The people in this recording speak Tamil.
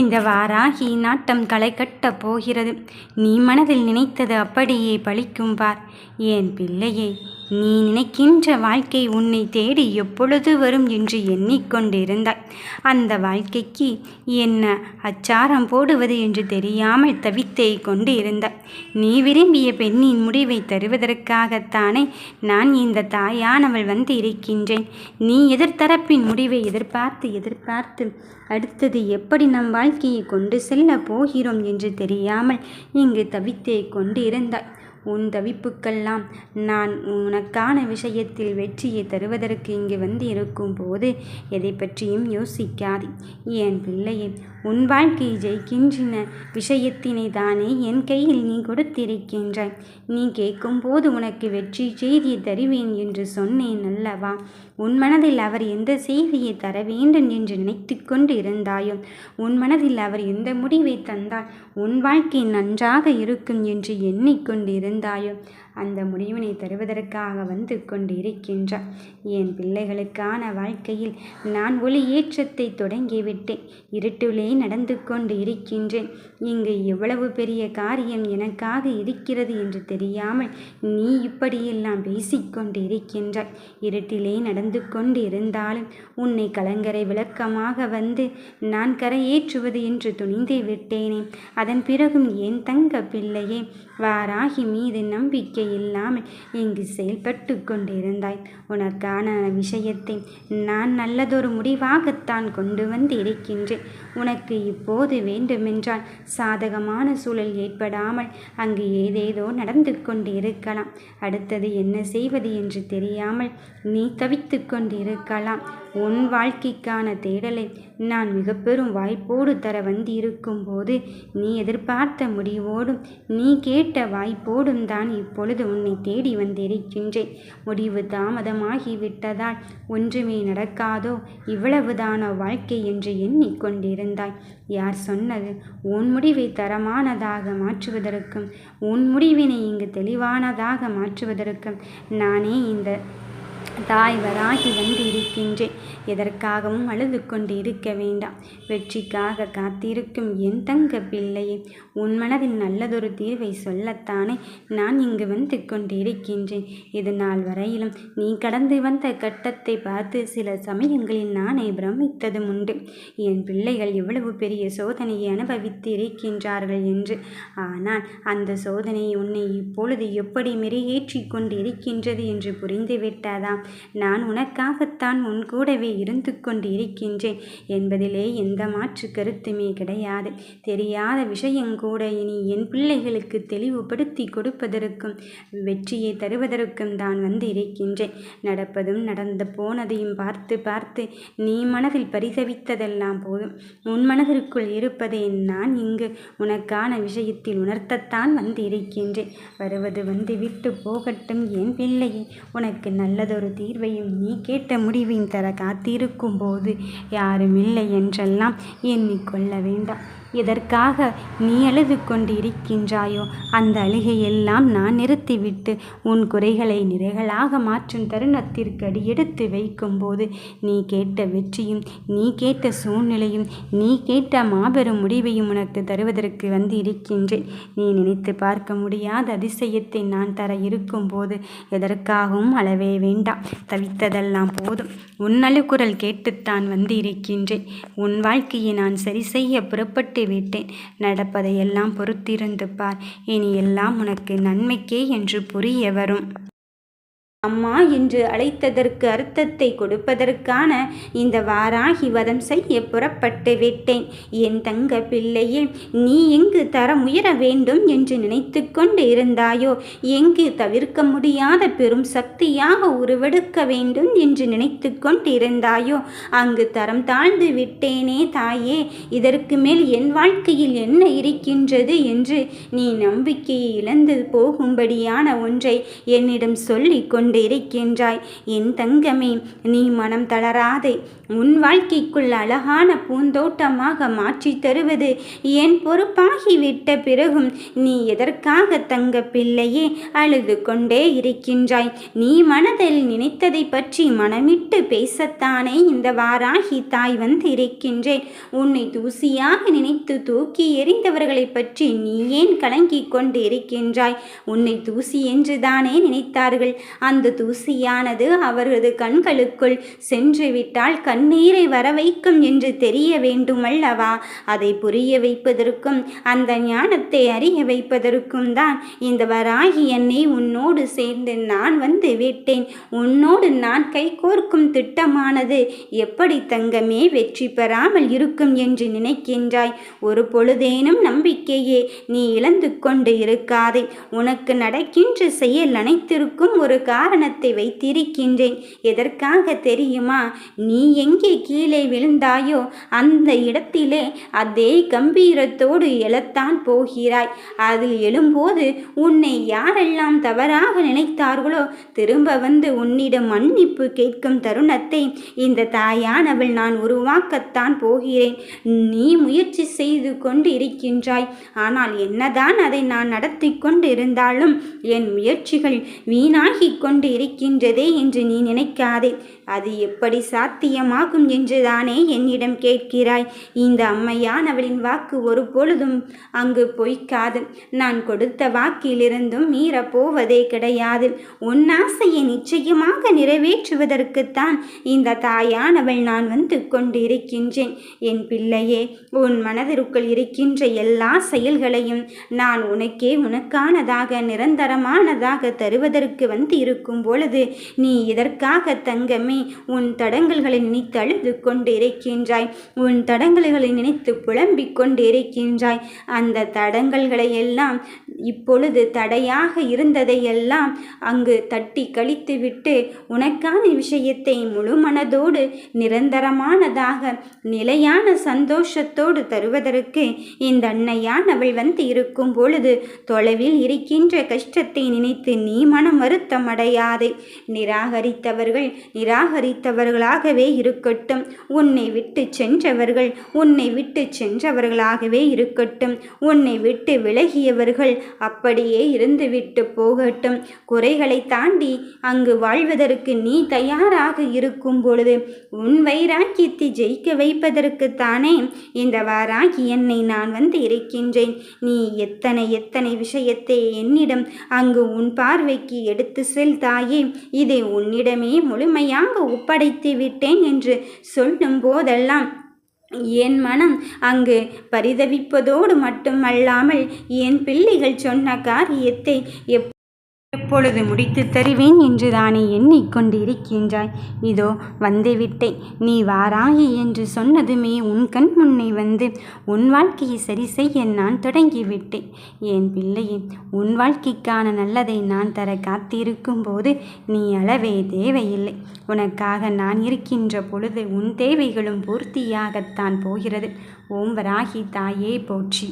இந்த வாராகி நாட்டம் களை கட்ட போகிறது. நீ மனதில் நினைத்தது அப்படியே பழிக்கும் பார். என் பிள்ளையே நீ நினைக்கின்ற வாழ்க்கை உன்னை தேடி எப்பொழுது வரும் என்று எண்ணிக்கொண்டிருந்தாய். அந்த வாழ்க்கைக்கு என்ன அச்சாரம் போடுவது என்று தெரியாமல் தவித்தே கொண்டு இருந்தாய் நீ விரும்பிய பெண்ணின் முடிவை தருவதற்காகத்தானே நான் இந்த தாயானவள் வந்து இருக்கின்றேன். நீ எதிர்த்தரப்பின் முடிவை எதிர்பார்த்து எதிர்பார்த்து அடுத்தது எப்படி நம் வாழ்க்கையை கொண்டு செல்ல போகிறோம் என்று தெரியாமல் இங்கு தவித்தே கொண்டு இருந்தாய் உன் தவிப்புக்கெல்லாம் நான் உனக்கான விஷயத்தில் வெற்றியை தருவதற்கு இங்கு வந்து இருக்கும் போது எதை பற்றியும் யோசிக்காதே. என் பிள்ளையை உன் வாழ்க்கை ஜெயிக்கின்றன. விஷயத்தினை தானே என் கையில் நீ கொடுத்திருக்கின்றாய். நீ கேட்கும்போது உனக்கு வெற்றி செய்தியை தருவேன் என்று சொன்னேன் அல்லவா? உன் மனதில் அவர் எந்த செய்தியை தர வேண்டும் என்று நினைத்து கொண்டு இருந்தாயோ? உன் மனதில் அவர் எந்த முடிவை தந்தால் உன் வாழ்க்கை நன்றாக இருக்கும் என்று எண்ணிக்கொண்டு இருந்தாயோ? அந்த முடிவினை தருவதற்காக வந்து கொண்டிருக்கின்றார். என் பிள்ளைகளுக்கான வாழ்க்கையில் நான் ஒளி ஏற்றத்தை தொடங்கிவிட்டேன். இருட்டிலே நடந்து கொண்டு இருக்கின்றேன் இங்கு எவ்வளவு பெரிய காரியம் எனக்காக இருக்கிறது என்று தெரியாமல் நீ இப்படியெல்லாம் பேசிக்கொண்டு இருக்கின்றாய் இருட்டிலே நடந்து கொண்டு இருந்தாலும் உன்னை கலங்கரை விளக்கமாக வந்து நான் கரையேற்றுவது என்று துணிந்து விட்டேனே. அதன் பிறகும் என் தங்க பிள்ளையே வாராகி மீது நம்பிக்கை இல்லாமல் இங்கு செயல்பட்டு கொண்டிருந்தாய். உனக்கான விஷயத்தை நான் நல்லதொரு முடிவாகத்தான் கொண்டு வந்து இருக்கின்றேன் உனக்கு இப்போது வேண்டுமென்றால் சாதகமான சூழல் ஏற்படாமல் அங்கு ஏதேதோ நடந்து கொண்டு இருக்கலாம் அடுத்தது என்ன செய்வது என்று தெரியாமல் நீ தவித்து கொண்டிருக்கலாம். உன் வாழ்க்கைக்கான தேடலை நான் மிக பெரும் வாய்ப்போடு தர வந்து இருக்கும்போது நீ எதிர்பார்த்த முடிவோடும் நீ கேட்ட வாய்ப்போடும் தான் இப்பொழுது உன்னை தேடி வந்திருக்கின்றேன். முடிவு தாமதமாகிவிட்டதால் ஒன்றுமே நடக்காதோ இவ்வளவுதான வாழ்க்கை என்று எண்ணிக்கொண்டிருந்தாய். யார் சொன்னது? உன் முடிவை தரமானதாக மாற்றுவதற்கும் உன் முடிவினை இங்கு தெளிவானதாக மாற்றுவதற்கும் நானே இந்த தாய் வராகி வந்து இருக்கின்றேன் எதற்காகவும் அழுது கொண்டு இருக்க வேண்டாம். வெற்றிக்காக காத்திருக்கும் என் தங்க பிள்ளையே உன் மனதில் நல்லதொரு தீர்வை சொல்லத்தானே நான் இங்கு வந்து கொண்டு இருக்கின்றேன் இது நாள் வரையிலும் நீ கடந்து வந்த கட்டத்தை பார்த்து சில சமயங்களில் நானே பிரமித்ததும் உண்டு. என் பிள்ளைகள் எவ்வளவு பெரிய சோதனையை அனுபவித்து இருக்கின்றார்கள் என்று. ஆனால் அந்த சோதனை உன்னை இப்பொழுது எப்படி மெருகேற்றி கொண்டு இருக்கின்றது என்று புரிந்துவிட்டதாம் நான் உனக்காகத்தான் உன் கூடவே இருந்து கொண்டு இருக்கின்றேன் என்பதிலே எந்த மாற்று கருத்துமே கிடையாது. தெரியாத விஷயங்கூட இனி என் பிள்ளைகளுக்கு தெளிவுபடுத்தி கொடுப்பதற்கும் வெற்றியை தருவதற்கும் தான் வந்து இருக்கின்றேன் நடப்பதும் நடந்து போனதையும் பார்த்து பார்த்து நீ மனதில் பரிசவித்ததெல்லாம் போதும். உன் மனதிற்குள் இருப்பதை நான் இங்கு உனக்கான விஷயத்தில் உணர்த்தத்தான் வந்து இருக்கின்றேன் வருவது வந்து விட்டு போகட்டும். என் பிள்ளையை உனக்கு நல்லதொரு தீர்வையும் நீ கேட்ட முடிவையும் தர காத்திருக்கும் போது யாரும் இல்லை என்றெல்லாம் எண்ணிக்கொள்ள வேண்டாம். எதற்காக நீ அழுது கொண்டு இருக்கின்றாயோ அந்த அழுகையெல்லாம் நான் நிறுத்திவிட்டு உன் குறைகளை நிறைகளாக மாற்றும் தருணத்திற்கு அடியெடுத்து வைக்கும்போது நீ கேட்ட வெற்றியும் நீ கேட்ட சூழ்நிலையும் நீ கேட்ட மாபெரும் முடிவையும் உனக்கு தருவதற்கு வந்து இருக்கின்றேன் நீ நினைத்து பார்க்க முடியாத அதிசயத்தை நான் தர இருக்கும்போது எதற்காகவும் அளவே வேண்டாம். தவித்ததெல்லாம் போதும். உன் அழுக்குரல் கேட்டுத்தான் வந்து இருக்கின்றேன் உன் வாழ்க்கையை நான் சரி செய்ய புறப்பட்டு விட்டேன். நடப்பதையெல்லாம் பொறுத்திருந்து பார் இனி எல்லாம் உனக்கு நன்மைக்கே என்று புரிய வரும். அம்மா என்று அழைத்ததற்கு அர்த்தத்தை கொடுப்பதற்கான இந்த வாராகி வதம் செய்ய புறப்பட்டு விட்டேன். என் தங்க பிள்ளையே நீ எங்கு தரம் உயர வேண்டும் என்று நினைத்து கொண்டு இருந்தாயோ? எங்கு தவிர்க்க முடியாத பெரும் சக்தியாக உருவெடுக்க வேண்டும் என்று நினைத்து கொண்டிருந்தாயோ அங்கு தரம் தாழ்ந்து விட்டேனே தாயே இதற்கு மேல் என் வாழ்க்கையில் என்ன இருக்கின்றது என்று நீ நம்பிக்கையை இழந்து போகும்படியான ஒன்றை என்னிடம் சொல்லிக் கொண்டு கொண்டிருக்கின்றாய். என் தங்கமே நீ மனம் தளராதே. உன் வாழ்க்கைக்குள் அழகான பூந்தோட்டமாக மாற்றித் தருவது என் பொறுப்பாகிவிட்ட பிறகும் நீ எதற்காக தங்க பிள்ளையே அழுது கொண்டே இருக்கின்றாய். நீ மனதில் நினைத்ததை பற்றி மனமிட்டு பேசத்தானே இந்த வாராகி தாய் வந்து இருக்கின்றேன் உன்னை தூசியாக நினைத்து தூக்கி எறிந்தவர்களை பற்றி நீ ஏன் கலங்கிக் கொண்டு இருக்கின்றாய் உன்னை தூசி என்று தானே நினைத்தார்கள். அந்த தூசியானது அவரது கண்களுக்குள் சென்று விட்டால் கண்ணீரை வர வைக்கும் என்று தெரிய வேண்டுமல்லவா? அதை புரிய வைப்பதற்கும் அந்த ஞானத்தை அறிய வைப்பதற்கும் தான் இந்த வராகி என்னை உன்னோடு சேர்ந்து நான் வந்து விட்டேன். உன்னோடு நான் கைகோர்க்கும் திட்டமானது எப்படி தங்கமே வெற்றி பெறாமல் இருக்கும் என்று நினைக்கின்றாய்? ஒரு பொழுதேனும் நம்பிக்கையே நீ இழந்து கொண்டு இருக்காதே. உனக்கு நடக்கின்ற செயல் அனைத்திற்கும் ஒரு காரணத்தை வைத்திருக்கின்றேன். எதற்காக தெரியுமா? நீ எங்கே கீழே விழுந்தாயோ அந்த இடத்திலே அதே கம்பீரத்தோடு எழத்தான் போகிறாய். அதில் எழும்போது உன்னை யாரெல்லாம் தவறாக நினைத்தார்களோ திரும்ப வந்து உன்னிடம் மன்னிப்பு கேட்கும் தருணத்தை இந்த தாயானவள் நான் உருவாக்கத்தான் போகிறேன். நீ முயற்சி செய்து கொண்டு இருக்கின்றாய் ஆனால் என்னதான் அதை நான் நடத்தி கொண்டு இருந்தாலும் என் முயற்சிகள் வீணாகி கொண்டு இருக்கின்றதே என்று நீ நினைக்காதே. அது எப்படி சாத்தியமாகும் என்றுதானே என்னிடம் கேட்கிறாய். இந்த அம்மையானவளின் வாக்கு ஒரு பொழுதும் அங்கு பொய்க்காது. நான் கொடுத்த வாக்கிலிருந்தும் மீறப்போவதே கிடையாது. உன் ஆசையை நிச்சயமாக நிறைவேற்றுவதற்குத்தான் இந்த தாயானவள் நான் வந்து கொண்டிருக்கின்றேன். என் பிள்ளையே உன் மனதிற்குள் இருக்கின்ற எல்லா செயல்களையும் நான் உனக்கே உனக்கானதாக நிரந்தரமானதாக தருவதற்கு வந்து இருக்கும் பொழுது நீ இதற்காக தங்கமே உன் தடங்கல்களை நினைத்து அழுது கொண்டிருக்கின்றாய் உன் தடங்கல்களை நினைத்து புலம்பிக் கொண்டிருக்கின்றாய் அந்த தடங்கல்களை எல்லாம் இப்பொழுது தடையாக இருந்ததையெல்லாம் அங்கு தட்டி கழித்துவிட்டு உனக்கான விஷயத்தை முழு மனதோடு நிரந்தரமானதாக நிலையான சந்தோஷத்தோடு தருவதற்கு இந்த அன்னையான் அவள் வந்து இருக்கும் பொழுது தொலைவில் இருக்கின்ற கஷ்டத்தை நினைத்து நீ மனம் வருத்தம் அடையாதே. நிராகரித்தவர்கள் நிராகரித்தவர்களாகவே இருக்கட்டும். உன்னை விட்டு சென்றவர்கள் உன்னை விட்டு சென்றவர்களாகவே இருக்கட்டும். உன்னை விட்டு விலகியவர்கள் அப்படியே இருந்துவிட்டு போகட்டும். குறைகளை தாண்டி அங்கு வாழ்வதற்கு நீ தயாராக இருக்கும் பொழுது உன் வைராக்கியத்தை ஜெயிக்க வைப்பதற்குத்தானே இந்த வாராகி என்னை நான் வந்து இருக்கின்றேன். நீ எத்தனை எத்தனை விஷயத்தை என்னிடம் அங்கு உன் பார்வைக்கு எடுத்து செல் தாயே. இதை உன்னிடமே முழுமையாக ஒப்படைத்து விட்டேன் என்று சொல்லும் போதெல்லாம் என் மனம் அங்கு பரிதவிப்பதோடு மட்டுமல்லாமல் என் பிள்ளைகள் சொன்ன காரியத்தை எப் எப்பொழுது முடித்து தருவேன் என்று தானே எண்ணிக்கொண்டு இருக்கின்றாய் இதோ வந்துவிட்டேன் நீ வாராகி என்று சொன்னதுமே உன் கண் முன்னே வந்து உன் வாழ்க்கையை சரி செய்ய நான் தொடங்கிவிட்டேன் என் பிள்ளையே உன் வாழ்க்கைக்கான நல்லதை நான் தர காத்திருக்கும் போது நீ அளவே தேவையில்லை. உனக்காக நான் இருக்கின்ற பொழுது உன் தேவைகளும் பூர்த்தியாகத்தான் போகிறது. ஓம்பராகி தாயே போற்றி.